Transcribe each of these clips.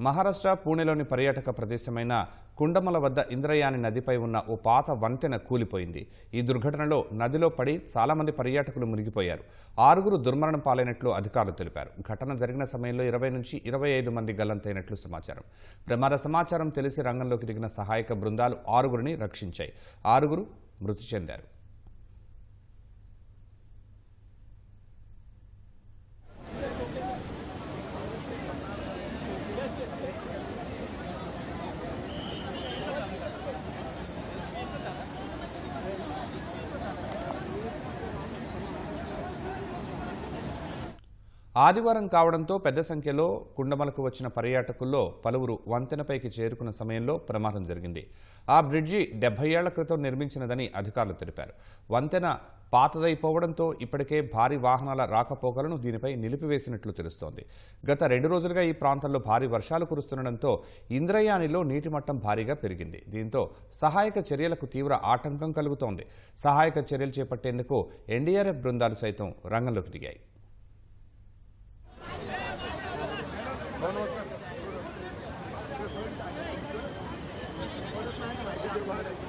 మహారాష్ట్ర పూణేలోని పర్యాటక ప్రదేశమైన కుండమల వద్ద ఇంద్రయాని నదిపై ఉన్న ఓ పాత వంతెన కూలిపోయింది. ఈ దుర్ఘటనలో నదిలో పడి చాలామంది పర్యాటకులు మునిగిపోయారు. ఆరుగురు దుర్మరణం పాలైనట్లు అధికారులు తెలిపారు. ఘటన జరిగిన సమయంలో ఇరవై నుంచి ఇరవై ఐదు మంది గల్లంతైనట్లు సమాచారం. ప్రమాద సమాచారం తెలిసి రంగంలోకి దిగిన సహాయక బృందాలు ఆరుగురిని రక్షించాయి. ఆరుగురు మృతి చెందారు. ఆదివారం కావడంతో పెద్ద సంఖ్యలో కుండమలకు వచ్చిన పర్యాటకుల్లో పలువురు వంతెనపైకి చేరుకున్న సమయంలో ప్రమాదం జరిగింది. ఆ బ్రిడ్జి డెబ్బై ఏళ్ళ క్రితం నిర్మించినదని అధికారులు తెలిపారు. వంతెన పాతదైపోవడంతో ఇప్పటికే భారీ వాహనాల రాకపోకలను దీనిపై నిలిపివేసినట్లు తెలుస్తోంది. గత రెండు రోజులుగా ఈ ప్రాంతంలో భారీ వర్షాలు కురుస్తుండటంతో ఇంద్రయానిలో నీటి మట్టం భారీగా పెరిగింది. దీంతో సహాయక చర్యలకు తీవ్ర ఆటంకం కలుగుతోంది. సహాయక చర్యలు చేపట్టేందుకు ఎన్డీఆర్ఎఫ్ బృందాలు సైతం రంగంలోకి దిగాయి. Thank you.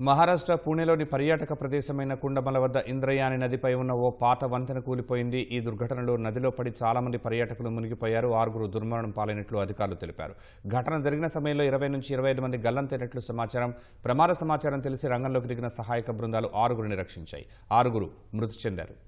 మహారాష్ట్ర పూణేలోని పర్యాటక ప్రదేశమైన కుండమల వద్ద ఇంద్రయాని నదిపై ఉన్న ఓ పాత వంతెన కూలిపోయింది. ఈ దుర్ఘటనలో నదిలో పడి చాలా మంది పర్యాటకులు మునిగిపోయారు. ఆరుగురు దుర్మరణం పాలైనట్లు అధికారులు తెలిపారు. ఘటన జరిగిన సమయంలో ఇరవై నుంచి ఇరవై ఐదు మంది గల్లంతైనట్లు సమాచారం ప్రమాద సమాచారం తెలిసి రంగంలోకి దిగిన సహాయక బృందాలు ఆరుగురిని రక్షించాయి. ఆరుగురు మృతి చెందారు.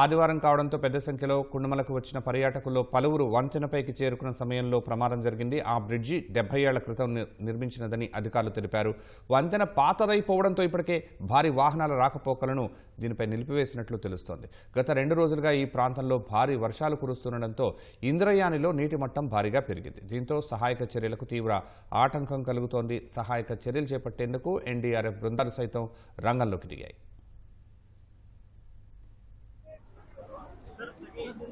ఆదివారం కావడంతో పెద్ద సంఖ్యలో కుండమలకు వచ్చిన పర్యాటకుల్లో పలువురు వంతెనపైకి చేరుకున్న సమయంలో ప్రమాదం జరిగింది. ఆ బ్రిడ్జి డెబ్బై ఏళ్ళ క్రితం నిర్మించినదని అధికారులు తెలిపారు. వంతెన పాతరైపోవడంతో ఇప్పటికే భారీ వాహనాల రాకపోకలను దీనిపై నిలిపివేసినట్లు తెలుస్తోంది. గత రెండు రోజులుగా ఈ ప్రాంతంలో భారీ వర్షాలు కురుస్తుండటంతో ఇంద్రయానిలో నీటి మట్టం భారీగా పెరిగింది. దీంతో సహాయక చర్యలకు తీవ్ర ఆటంకం కలుగుతోంది. సహాయక చర్యలు చేపట్టేందుకు ఎన్డీఆర్ఎఫ్ బృందాలు సైతం రంగంలోకి దిగాయి.